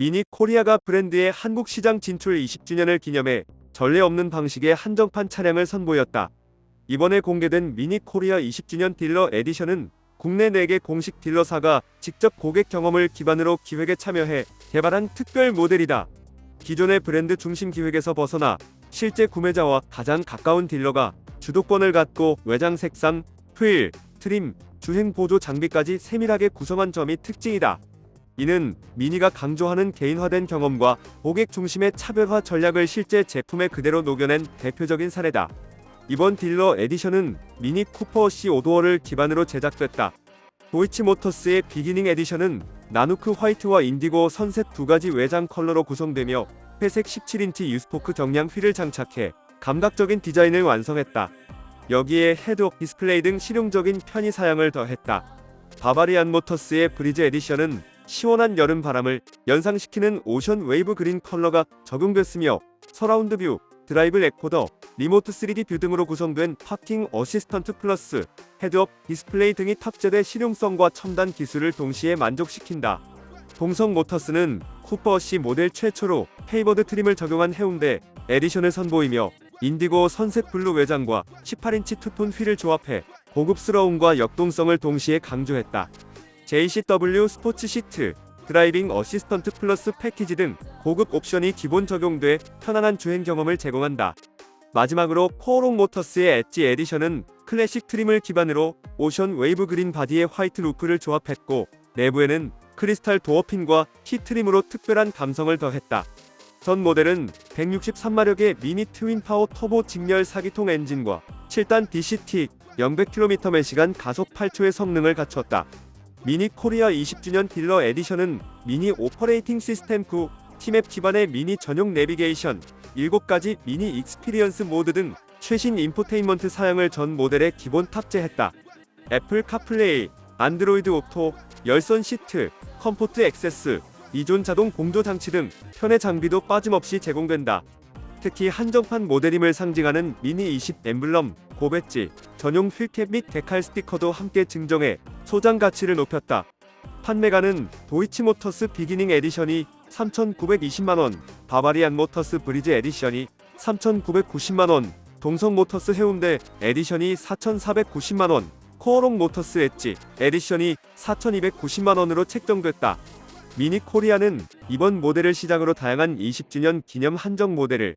미니 코리아가 브랜드의 한국 시장 진출 20주년을 기념해 전례 없는 방식의 한정판 차량을 선보였다. 이번에 공개된 미니 코리아 20주년 딜러 에디션은 국내 4개 공식 딜러사가 직접 고객 경험을 기반으로 기획에 참여해 개발한 특별 모델이다. 기존의 브랜드 중심 기획에서 벗어나 실제 구매자와 가장 가까운 딜러가 주도권을 갖고 외장 색상, 휠, 트림, 주행 보조 장비까지 세밀하게 구성한 점이 특징이다. 이는 미니가 강조하는 개인화된 경험과 고객 중심의 차별화 전략을 실제 제품에 그대로 녹여낸 대표적인 사례다. 이번 딜러 에디션은 미니 쿠퍼 C5도어를 기반으로 제작됐다. 도이치모터스의 비기닝 에디션은 나누크 화이트와 인디고 선셋 두 가지 외장 컬러로 구성되며 회색 17인치 유스포크 정량 휠을 장착해 감각적인 디자인을 완성했다. 여기에 헤드업 디스플레이 등 실용적인 편의 사양을 더했다. 바바리안 모터스의 브리즈 에디션은 시원한 여름 바람을 연상시키는 오션 웨이브 그린 컬러가 적용됐으며 서라운드 뷰, 드라이브 레코더, 리모트 3D 뷰 등으로 구성된 파킹 어시스턴트 플러스, 헤드업 디스플레이 등이 탑재돼 실용성과 첨단 기술을 동시에 만족시킨다. 동성 모터스는 쿠퍼 C 모델 최초로 페이버드 트림을 적용한 해운대 에디션을 선보이며 인디고 선셋 블루 외장과 18인치 투톤 휠을 조합해 고급스러움과 역동성을 동시에 강조했다. JCW 스포츠 시트, 드라이빙 어시스턴트 플러스 패키지 등 고급 옵션이 기본 적용돼 편안한 주행 경험을 제공한다. 마지막으로 코어롱 모터스의 엣지 에디션은 클래식 트림을 기반으로 오션 웨이브 그린 바디에 화이트 루프를 조합했고 내부에는 크리스탈 도어핀과 키 트림으로 특별한 감성을 더했다. 전 모델은 163마력의 미니 트윈 파워 터보 직렬 4기통 엔진과 7단 DCT 000km/시간 가속 8초의 성능을 갖췄다. 미니 코리아 20주년 딜러 에디션은 미니 오퍼레이팅 시스템 9, 티맵 기반의 미니 전용 내비게이션, 7가지 미니 익스피리언스 모드 등 최신 인포테인먼트 사양을 전 모델에 기본 탑재했다. 애플 카플레이, 안드로이드 오토, 열선 시트, 컴포트 액세스, 이존 자동 공조 장치 등 편의 장비도 빠짐없이 제공된다. 특히 한정판 모델임을 상징하는 미니 20 엠블럼, 고배지, 전용 휠캡 및 데칼 스티커도 함께 증정해 소장 가치를 높였다. 판매가는 도이치모터스 비기닝 에디션이 3,920만원, 바바리안 모터스 브리즈 에디션이 3,990만원, 동성 모터스 해운대 에디션이 4,490만원, 코어롱 모터스 엣지 에디션이 4,290만원으로 책정됐다. 미니 코리아는 이번 모델을 시작으로 다양한 20주년 기념 한정 모델을